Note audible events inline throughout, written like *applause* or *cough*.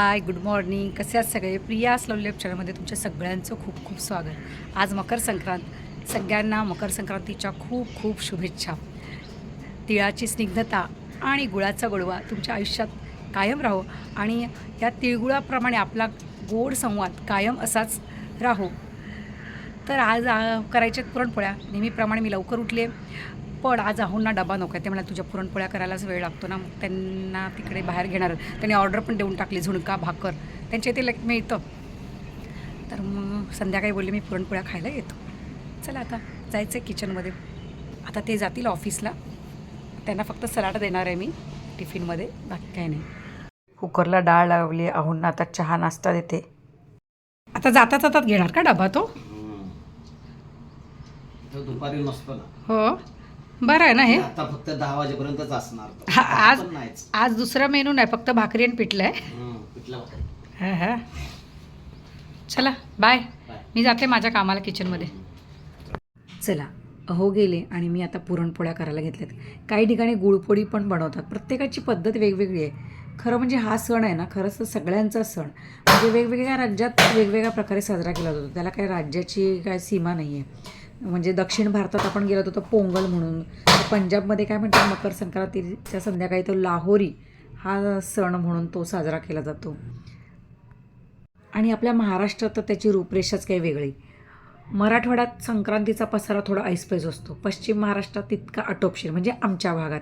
Hi good morning. कसे आहात सगळे? प्रिया स्लवलेप चॅनलमध्ये तुमच्या सगळ्यांचं खूप खूप स्वागत. आज मकर संक्रांत सगळ्यांना मकर संक्रांतीच्या खूप खूप शुभेच्छा. तिळाची स्निग्धता आणि गुळाचा गोडवा तुमच्या आयुष्यात कायम राहो आणि या तिळगुळाप्रमाणे आपला गोड संवाद कायम असाच राहो. तर आज करायच्यात पुरणपोळ्या. नेहमीप्रमाणे मी लवकर उठले. पण आज आहोंना डबा नको आहे. ते म्हणा तुझ्या पुरणपोळ्या करायलाच वेळ लागतो ना. मग त्यांना तिकडे बाहेर घेणार. त्यांनी ऑर्डर पण देऊन टाकली झुणका भाकर. त्यांच्या इथे लग- मिळतं. तर मग संध्याकाळी बोलले मी पुरणपोळ्या खायला येतो. चला आता जायचं आहे किचनमध्ये. आता ते जातील ऑफिसला. त्यांना फक्त सलाड देणार आहे मी टिफिनमध्ये. बाकी काही नाही. कुकरला डाळ लावली आहोंना आता चहा नाश्ता देते. आता जाता जातात घेणार का डबा तो? तो दुपारी नसतो ना. हो. बरं आहे ना हे? आता फक्त दहा वाजेपर्यंतच असणार. हा, आज- पण नाहीच. आज दुसरा मेनू नाही फक्त भाकरी आणि पिठलं आहे. हम्म, पिठलं भाकरी. हा हा. चला बाय. बाय. मी जाते माझ्या कामाला किचनमध्ये. चला अहो गेले आणि मी आता पुरणपोळ्या करायला घेतल्यात. काही ठिकाणी गुळपोळी पण बनवतात. प्रत्येकाची पद्धत वेगवेगळी आहे. खरं म्हणजे हा सण आहे ना खरंच तर सगळ्यांचा सण. म्हणजे वेगवेगळ्या राज्यात वेगवेगळ्या प्रकारे साजरा केला जातो. त्याला काही राज्याची काय सीमा नाही आहे म्हणजे दक्षिण भारतात आपण गेलो होतो तर पोंगल म्हणून. पंजाबमध्ये काय म्हणतात मकर संक्रांतीच्या संध्याकाळी तो लाहोरी हा सण म्हणून तो साजरा केला जातो. आणि आपल्या महाराष्ट्रात तर त्याची रूपरेषाच काही वेगळी. मराठवाड्यात संक्रांतीचा पसारा थोडा ऐसपैस असतो. पश्चिम महाराष्ट्रात तितका आटोपशीर म्हणजे आमच्या भागात.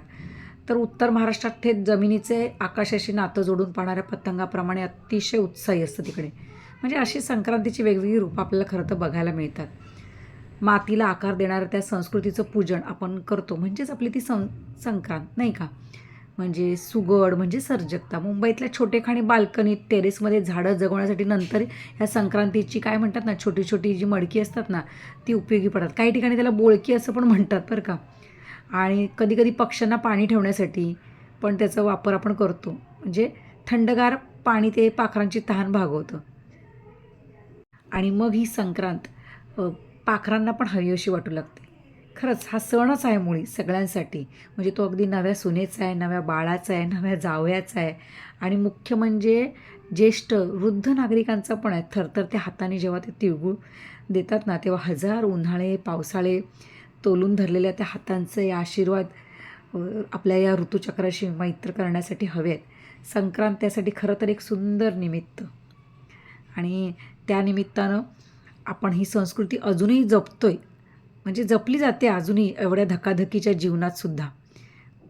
तर उत्तर महाराष्ट्रात थेट जमिनीचे आकाशाशी नातं जोडून पाहणाऱ्या पतंगाप्रमाणे अतिशय उत्साही असतं तिकडे. म्हणजे अशी संक्रांतीची वेगवेगळी रूपं आपल्याला खरं तर बघायला मिळतात. मातीला आकार देणाऱ्या त्या संस्कृतीचं पूजन आपण करतो. म्हणजेच आपली ती सं संक्रांत नाही का? म्हणजे सुगड म्हणजे सर्जकता. मुंबईतल्या छोटेखाणी बाल्कनीत टेरेसमध्ये झाडं जगवण्यासाठी नंतर ह्या संक्रांतीची काय म्हणतात ना छोटी छोटी जी मडकी असतात ना ती उपयोगी पडतात. काही ठिकाणी त्याला बोळकी असं पण म्हणतात बरं का. आणि कधीकधी पक्ष्यांना पाणी ठेवण्यासाठी पण त्याचा वापर आपण करतो. म्हणजे थंडगार पाणी ते पाखरांची तहान भागवतं. आणि मग ही संक्रांत पाखरांना पण हवी अशी वाटू लागते. खरंच हा सणच आहे मुळी सगळ्यांसाठी. म्हणजे तो अगदी नव्या सुनेचा आहे नव्या बाळाचा आहे नव्या जावयाचा आहे. आणि मुख्य म्हणजे ज्येष्ठ वृद्ध नागरिकांचा पण आहे. थरथर त्या हाताने जेव्हा ते तिळगुळ देतात ना तेव्हा हजार उन्हाळे पावसाळे तोलून धरलेल्या त्या हातांचे आशीर्वाद आपल्या या ऋतूचक्राशी मैत्र करण्यासाठी हवे आहेत संक्रांत त्यासाठी खरं तर एक सुंदर निमित्त. आणि त्या निमित्तानं आपण ही संस्कृती अजूनही जपतोय. म्हणजे जपली जाते अजूनही एवढ्या धकाधकीच्या जीवनातसुद्धा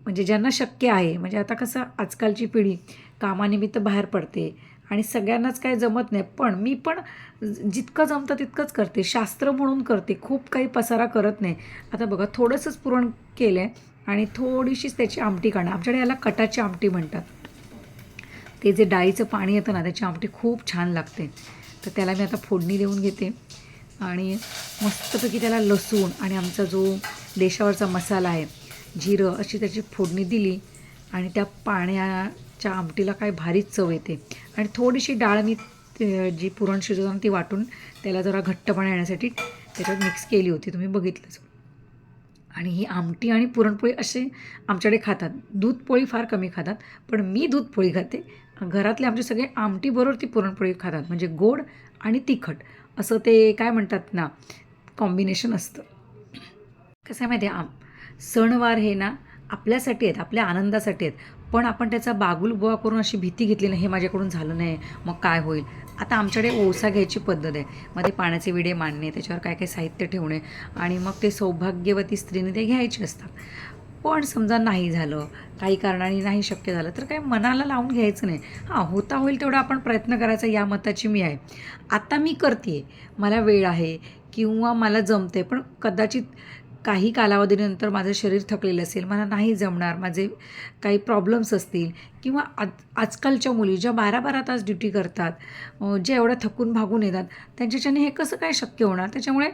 म्हणजे ज्यांना शक्य आहे म्हणजे आता कसं आजकालची पिढी कामानिमित्त बाहेर पडते आणि सगळ्यांनाच काय जमत नाही. पण मी पण जितकं जमतं तितकंच करते. शास्त्र म्हणून करते. खूप काही पसारा करत नाही. आता बघा थोडंसंच पुरण केलं आहे आणि थोडीशीच त्याची आमटी काढणं आमच्याकडे याला कटाची आमटी म्हणतात. ते जे डाळीचं पाणी येतं ना त्याची आमटी खूप छान लागते. तर त्याला मी आता फोडणी देऊन घेते. आणि मस्तपैकी त्याला लसूण आणि आमचा जो देशावरचा मसाला आहे जिरं अशी त्याची फोडणी दिली आणि त्या पाण्याच्या आमटीला काय भारीच चव येते. आणि थोडीशी डाळ मी जी पुरण शिजवताना ती वाटून त्याला जरा घट्टपणा येण्यासाठी त्याच्यात मिक्स केली होती. तुम्ही बघितलंच. आणि ही आमटी आणि पुरणपोळी असे आमच्याकडे खातात. दूध पोळी फार कमी खातात पण मी दूध पोळी खाते. घरातले आमचे सगळे आमटीबरोबर ती पुरणपोळी खातात म्हणजे गोड आणि तिखट. असं ते काय म्हणतात ना कॉम्बिनेशन असतं. कसं आहे माहिती आहे आम सणवार हे ना आपल्यासाठी आहेत आपल्या आनंदासाठी आहेत. पण आपण त्याचा बागुल बुवा करून अशी भीती घेतली नाही हे माझ्याकडून झालं नाही मग काय होईल? आता आमच्याकडे ओसा घ्यायची पद्धत आहे. मग ते पाण्याचे विडे मांडणे त्याच्यावर काय काय साहित्य ठेवणे आणि मग ते सौभाग्यवती स्त्रीने ते घ्यायचे असतात. पण समजा नाही झालं काही कारणाने नाही शक्य झालं तर काय मनाला लावून घ्यायचं नाही. हां होता होईल तेवढा आपण प्रयत्न करायचा या मताची मी आहे. आता मी करते. मला वेळ आहे किंवा मला जमते पण कदाचित काही कालावधीनंतर माझं शरीर थकलेलं असेल मला नाही जमणार माझे काही प्रॉब्लेम्स असतील किंवा आज आजकालच्या मुली ज्या बारा बारा तास ड्युटी करतात जे एवढ्या थकून भागून येतात त्यांच्याच्याने हे कसं काय शक्य होणार? त्याच्यामुळे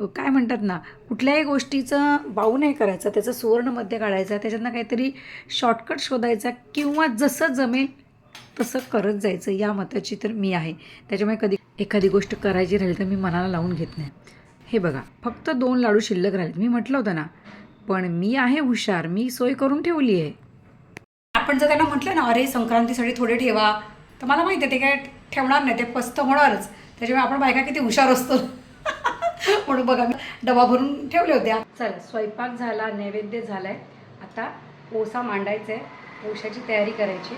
काय म्हणतात ना कुठल्याही गोष्टीचं बाऊ नाही करायचं त्याचं सुवर्णमध्ये काढायचं त्याच्यातनं काहीतरी शॉर्टकट शोधायचा किंवा जसं जमेल तसं करत जायचं या मताची तर मी आहे. त्याच्यामुळे कधी एखादी गोष्ट करायची राहिली तर मी मनाला लावून घेत नाही. हे बघा फक्त दोन लाडू शिल्लक राहिले मी म्हटलं होतं ना पण मी आहे हुशार मी सोय करून ठेवली आहे. आपण जर त्यांना म्हटलं ना अरे संक्रांतीसाठी थोडे ठेवा तर मला माहिती आहे ते काय ठेवणार नाही ते पस्त होणारच. त्याच्यामुळे आपण बायका किती हुशार असतो. *laughs* म्हणून बघा मी डबा भरून ठेवले होते. चला स्वयंपाक झाला नैवेद्य झाला आहे आता ओसा मांडायचा आहे ओशाची तयारी करायची.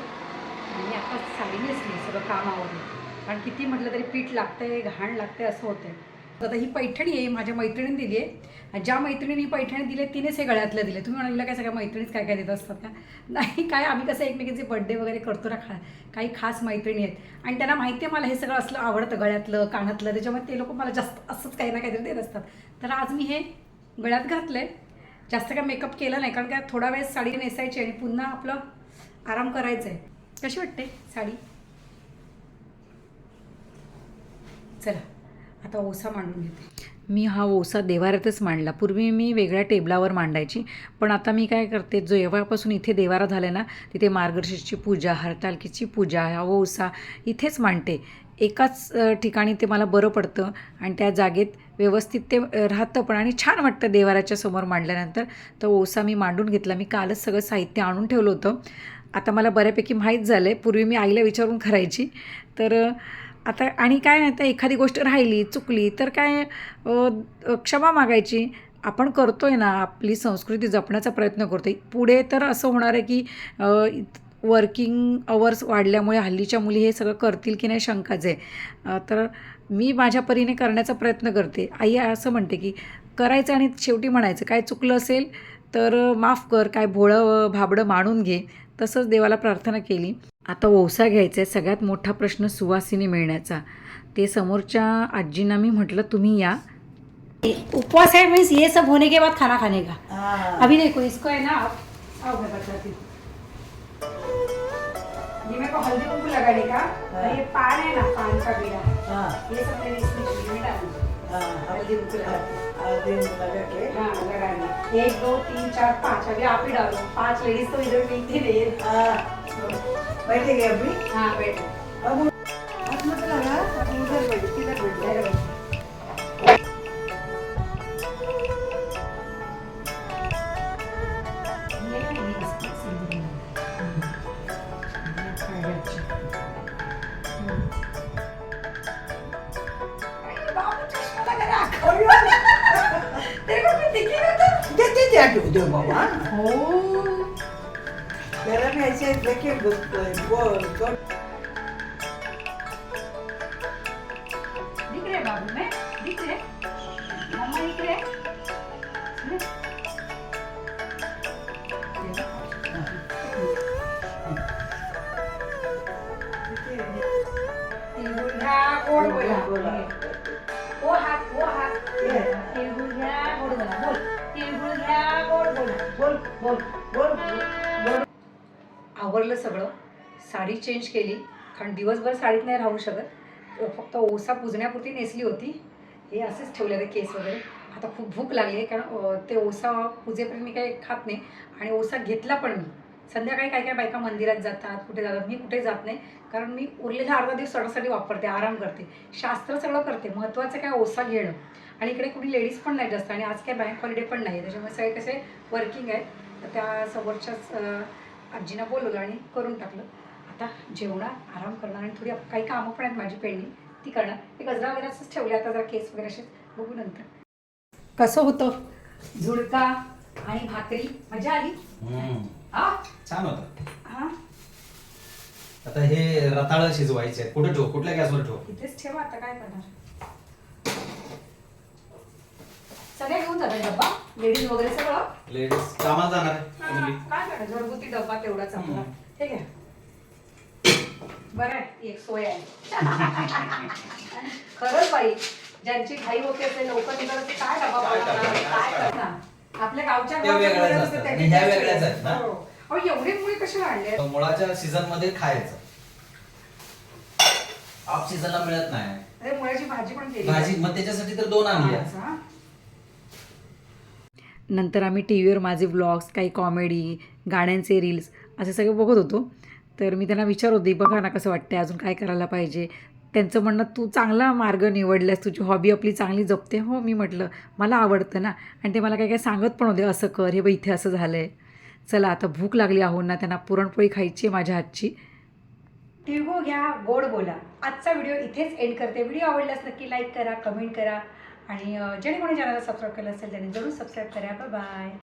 आणि आता साडी नेसली सगळं काम आवडलं कारण किती म्हटलं तरी पीठ लागतंय घाण लागतंय असं होतंय. आता ही पैठणी आहे माझ्या मैत्रिणीने दिली आहे. ज्या मैत्रिणीने ही पैठणी दिली आहे तिनेच हे गळ्यातलं दिले. तुम्ही म्हणाला काय सगळ्या मैत्रिणीच काय काय देत असतात का? *laughs* नाही काय आम्ही कसं एकमेकींचे बड्डे वगैरे करतो ना खा काही खास मैत्रिणी आहेत. आणि त्यांना माहिती आहे मला हे सगळं असलं आवडतं गळ्यातलं कानातलं. त्याच्यामुळे ते लोक मला जास्त असंच काही ना काहीतरी देत असतात. तर आज मी हे गळ्यात घातलं आहे जास्त काय मेकअप केलं नाही कारण काय थोडा वेळ साडी नेसायची आणि पुन्हा आपलं आराम करायचं आहे कशी वाटते साडी? चला. आता ओसा मांडून घेते. मी हा ओसा देवाऱ्यातच मांडला. पूर्वी मी वेगळ्या टेबलावर मांडायची पण आता मी काय करते जेव्हापासून इथे देवारा झाला ना तिथे मार्गशीर्षची पूजा हरतालकीची पूजा हा ओसा इथेच मांडते. एकाच ठिकाणी ते मला बरं पडतं आणि त्या जागेत व्यवस्थित ते राहतं पण आणि छान वाटतं देवाराच्या समोर मांडल्यानंतर. तर ओसा मी मांडून घेतला. मी कालच सगळं साहित्य आणून ठेवलं होतं. आता मला बऱ्यापैकी माहीत झालं आहे पूर्वी मी आईला विचारून करायची. तर आता आणि काय नाही तर एखादी गोष्ट राहिली चुकली तर काय क्षमा मागायची. आपण करतो आहे ना आपली संस्कृती जपण्याचा प्रयत्न करतो आहे पुढे तर असं होणार आहे की वर्किंग अवर्स वाढल्यामुळे हल्लीच्या मुली हे सगळं करतील की नाही शंकाच आहे. तर मी माझ्या परीने करण्याचा प्रयत्न करते. आई असं म्हणते की करायचं आणि शेवटी म्हणायचं. काय चुकलं असेल तर माफ कर. काय भोळं भाबडं मानून घे. तसंच देवाला प्रार्थना केली. आता ओसा घ्यायचा आहे. सगळ्यात मोठा प्रश्न सुवासिनी मिळण्याचा. ते समोरच्या आजींना मी म्हटलं तुम्ही या. उपवास है मीन्स ये सब होने के बाद खाना खाने का? अभी देखो इसको है ना आप आओ मैं बताती हूँ. ये मेरे को हल्दी कुमकुम लगाने का। ये पान है ना पान का बीड़ा। ये सब मैंने इसमें डालना एक दो तीन चार पाँच अभी आप ही डालो पांच लेडीज तो इधर मिलती नहीं है बैठे गए अभी हाँ बैठे अब हाथ मत लगा अभी इधर बैठ किधर बैठ Thank you. तेरे को मैं दिखी ना तो। दे दे दे दे बोल बोल बोल. आवरलं सगळं. साडी चेंज केली. कारण दिवसभर साडीत नाही राहू शकत. फक्त ओसा पुजण्यापुरती नेसली होती. हे असेच ठेवले होते केस वगैरे. आता खूप भूक लागली आहे कारण ते ओसा पूजेपर्यंत मी काही खात नाही. आणि ओसा घेतला पण मी. संध्याकाळी काय काय बायका मंदिरात जातात कुठे जातात मी कुठे जात नाही. कारण मी उरलेला अर्धा दिवस सणासाठी वापरते आराम करते. शास्त्र सगळं करते महत्त्वाचं काय ओसा घेणं. आणि इकडे कुणी लेडीज पण नाही जास्त आणि आज काय बँक हॉलिडे पण नाही आहे त्याच्यामुळे सगळे कसे वर्किंग आहे तर त्या समोरच्याच आजीनं बोलवलं आणि करून टाकलं. आता जेवणार आराम करणार आणि थोडी काही कामं पण आहेत माझी पेंडिंग ती करणार ते गजरा वगैरे असंच ठेवले आता जरा केस वगैरे असे बघू नंतर. कसं होतं? झुडका आणि भाकरी मजा आली? हा? छान होतं. हा? आता हे रताळ शिजवायचे. कुठे ठेवू? कुठल्या गॅसवर ठेवू? इथेच ठेवा आता काय करणार? सगळे घेऊन जातात डब्बा? लेडीज वगैरे सगळं? लेडीज कामाला जाणार आहे. काय करायचं घरगुती डब्बा तेवढाच आपला. हम्म. हे घ्या बरं आहे एक सोय आहे. *laughs* खरंच बाई ज्यांची घाई होते ते लवकर निघत असते काय डबा काय बनवणार, करणार, काय काय करणार? आपल्या गावच्या त्या गावाच्या वेगळ्याच मुली असतात. असतात, आणि ह्या त्याची वेगळ्याच आहेत ना? हो. अहो, एवढे मुली कसे आणले तर मुळाच्या सीझनमध्ये खायचं ऑफ सीझनला मिळत नाही अरे मुळ्याची भाजी पण केली भाजी मग त्याच्यासाठी तर दोन आणली आहेत. हा. नंतर आम्ही टी व्हीवर माझे व्लॉग्स काही कॉमेडी गाण्यांचे रील्स असे सगळे बघत होतो तर मी त्यांना विचार होते बघा ना कसं वाटते अजून काय करायला पाहिजे त्यांचं म्हणणं तू चांगला मार्ग निवडल्यास तुझी हॉबी आपली चांगली जपते. हो मी म्हटलं मला आवडतं ना. आणि ते मला काय काय सांगत पण होते असं कर हे बघ इथे असं झालं आहे चला आता भूक लागली आहो ना त्यांना पुरणपोळी खायची आहे माझ्या हातची. तिळगुळ हो, घ्या गोड बोला. आजचा व्हिडिओ इथेच एंड करते. व्हिडिओ आवडल्यास नक्की लाईक करा कमेंट करा. आणि जेणे कोणी चॅनलला सबस्क्राईब केलं असेल त्याने जरूर सबस्क्राईब करा. बाय